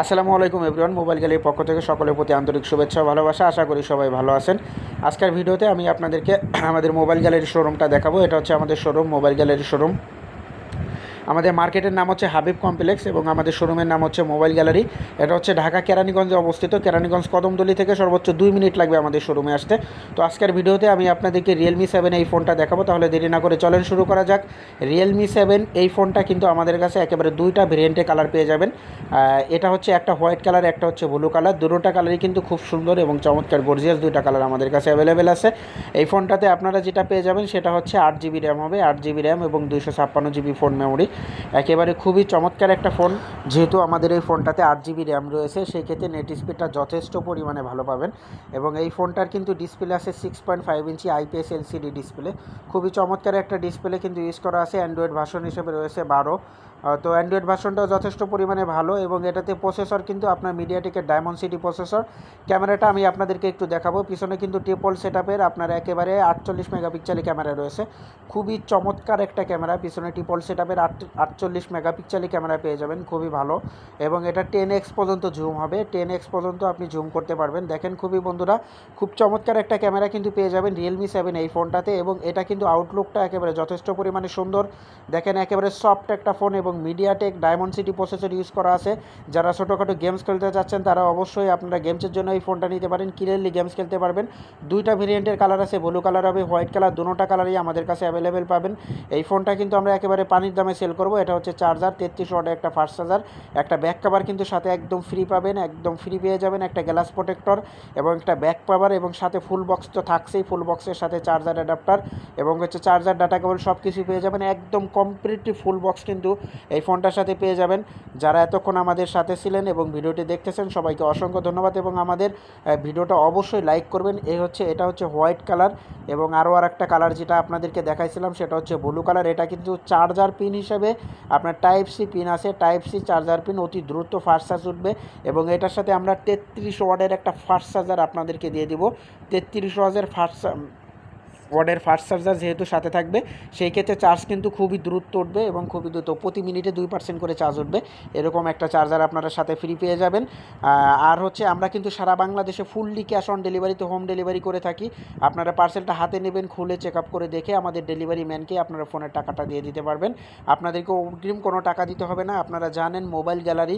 আসসালামু আলাইকুম everyone, mobile গ্যালির পক্ষ থেকে সকলের প্রতি আন্তরিক শুভেচ্ছা ভালোবাসা। আশা করি সবাই ভালো আছেন। আজকের ভিডিওতে আমি আপনাদেরকে আমাদের মোবাইল গ্যালারির শোরুমটা দেখাবো। এটা হচ্ছে আমাদের শোরুম মোবাইল গ্যালারির শোরুম আমাদের মার্কেটের নাম হচ্ছে হাবিব কমপ্লেক্স এবং আমাদের শোরুমের নাম হচ্ছে মোবাইল গ্যালারি। এটা হচ্ছে ঢাকা কেরানীগঞ্জে অবস্থিত। কেরানীগঞ্জ কদমতলি থেকে সর্বোচ্চ দুই মিনিট লাগবে আমাদের শোরুমে আসতে। তো আজকের ভিডিওতে আমি আপনাদেরকে রিয়েলমি সেভেন এই ফোনটা দেখাবো। তাহলে দেরি না করে চলেন শুরু করা যাক। রিয়েলমি সেভেন এই ফোনটা কিন্তু আমাদের কাছে একেবারে দুইটা ভেরিয়েন্টে কালার পেয়ে যাবেন। এটা হচ্ছে একটা হোয়াইট কালার একটা হচ্ছে ব্লু কালার দুটোটা কালারই কিন্তু খুব সুন্দর এবং চমৎকার গর্জিয়াস দুইটা কালার আমাদের কাছে অ্যাভেলেবেল আছে। এই ফোনটাতে আপনারা যেটা পেয়ে যাবেন সেটা হচ্ছে আট জিবি র্যাম হবে। আট জিবি র্যাম এবং দুইশো ছাপ্পান্ন জিবি ফোন মেমোরি একেবারে খুবই চমৎকার একটা ফোন, যেহেতু আমাদের এই ফোনটাতে আট জিবি র্যাম রয়েছে সেই ক্ষেত্রে নেট স্পিডটা যথেষ্ট পরিমাণে ভালো পাবেন। এবং এই ফোনটার কিন্তু ডিসপ্লে আছে six point five inch IPS LCD display খুবই চমৎকার একটা ডিসপ্লে কিন্তু ইউজ করা আছে অ্যান্ড্রয়েড ভার্সন হিসেবে রয়েছে বারো। তো অ্যান্ড্রয়েড ভার্সনটাও যথেষ্ট পরিমাণে ভালো এবং এটাতে প্রসেসর কিন্তু আপনার মিডিয়াটেকের ডায়মন্ড সিটি প্রসেসর ক্যামেরাটা আমি আপনাদেরকে একটু দেখাবো। পিছনে কিন্তু ট্রিপল সেট আপের আপনার একেবারে আটচল্লিশ মেগাপিক্সেলের ক্যামেরা রয়েছে। খুবই চমৎকার একটা ক্যামেরা পিছনে ট্রিপল সেট আপের আটচল্লিশ মেগাপিক্সেলের ক্যামেরা পেয়ে যাবেন। খুবই ভালো। এবং এটা টেন এক্স পর্যন্ত জুম হবে। টেন এক্স পর্যন্ত আপনি জুম করতে পারবেন। দেখেন খুবই বন্ধুরা, খুব চমৎকার একটা ক্যামেরা কিন্তু পেয়ে যাবেন রিয়েলমি সেভেন এই ফোনটাতে এবং এটা কিন্তু আউটলুকটা একেবারে যথেষ্ট পরিমাণে সুন্দর। দেখেন একেবারে সফট একটা ফোন এবং MediaTek Dimensity processor use করা আছে। যারা ছোটোখাটো গেমস খেলতে চাচ্ছেন, তারা অবশ্যই আপনারা গেমসের জন্য এই ফোনটা নিতে পারেন। ক্লিয়ারলি গেমস খেলতে পারবেন। দুইটা ভেরিয়েন্টের কালার আছে ব্লু কালার হবে হোয়াইট কালার দুটোটা কালারই আমাদের কাছে অ্যাভেলেবেল পাবেন। এই ফোনটা কিন্তু আমরা একেবারে পানির দামে সেল করব। এটা হচ্ছে চার্জার তেত্রিশ ওয়াটের একটা ফার্স্ট চার্জার একটা ব্যাক কাভার কিন্তু সাথে একদম ফ্রি পাবেন, একদম ফ্রি পেয়ে যাবেন। একটা গ্লাস প্রোটেক্টর এবং একটা ব্যাক কভার এবং সাথে ফুল বক্স তো থাকছেই ফুল বক্সের সাথে চার্জার অ্যাডাপ্টার এবং হচ্ছে চার্জার ডাটা কেবল সব কিছু পেয়ে যাবেন। একদম কমপ্লিটলি ফুল বক্স কিন্তু এই ফোনটার সাথে পেয়ে যাবেন। যারা এতক্ষণ আমাদের সাথে ছিলেন এবং ভিডিওটি দেখতেছেন, সবাইকে অসংখ্য ধন্যবাদ এবং আমাদের ভিডিওটা অবশ্যই লাইক করবেন। এই হচ্ছে, এটা হচ্ছে হোয়াইট কালার এবং আরও আর একটা কালার যেটা আপনাদেরকে দেখাইছিলাম, সেটা হচ্ছে ব্লু কালার। এটা কিন্তু চার্জার পিন হিসেবে আপনার টাইপ সি পিন আছে। টাইপ সি চার্জার পিন অতি দ্রুত ফাস্ট চার্জ উঠবে এবং এটার সাথে আমরা তেত্রিশ ওয়ার্ডের একটা ফাস্ট চার্জার আপনাদেরকে দিয়ে দিব। তেত্রিশ ওয়ার্ডের ফাস্ট ওয়ার্ডের ফাস্ট চার্জার যেহেতু সাথে থাকবে, সেই ক্ষেত্রে চার্জ কিন্তু খুবই দ্রুত উঠবে এবং খুবই দ্রুত, প্রতি মিনিটে দুই পার্সেন্ট করে চার্জ উঠবে। এরকম একটা চার্জার আপনারা সাথে ফ্রি পেয়ে যাবেন। আর হচ্ছে আমরা কিন্তু সারা বাংলাদেশে ফুললি ক্যাশ অন ডেলিভারিতে হোম ডেলিভারি করে থাকি। আপনারা পার্সেলটা হাতে নেবেন, খুলে চেক আপ করে দেখে আমাদের ডেলিভারি ম্যানকে আপনারা ফোনের টাকাটা দিয়ে দিতে পারবেন। আপনাদেরকে অগ্রিম কোনো টাকা দিতে হবে না। আপনারা জানেন মোবাইল গ্যালারি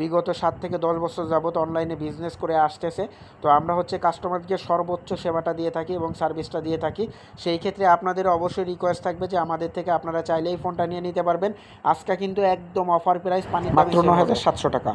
বিগত সাত থেকে দশ বছর যাবত অনলাইনে বিজনেস করে আসতেছে। তো আমরা হচ্ছে কাস্টমারকে সর্বোচ্চ সেবাটা দিয়ে থাকি এবং সার্ভিসটা দিয়ে থাকি। সেই ক্ষেত্রে আপনাদের অবশ্যই রিকোয়েস্ট থাকবে যে আমাদের থেকে আপনারা চাইলেই ফোনটা নিয়ে নিতে পারবেন। আজকে কিন্তু একদম অফার প্রাইস পানি মাত্র ন হাজার সাতশো টাকা।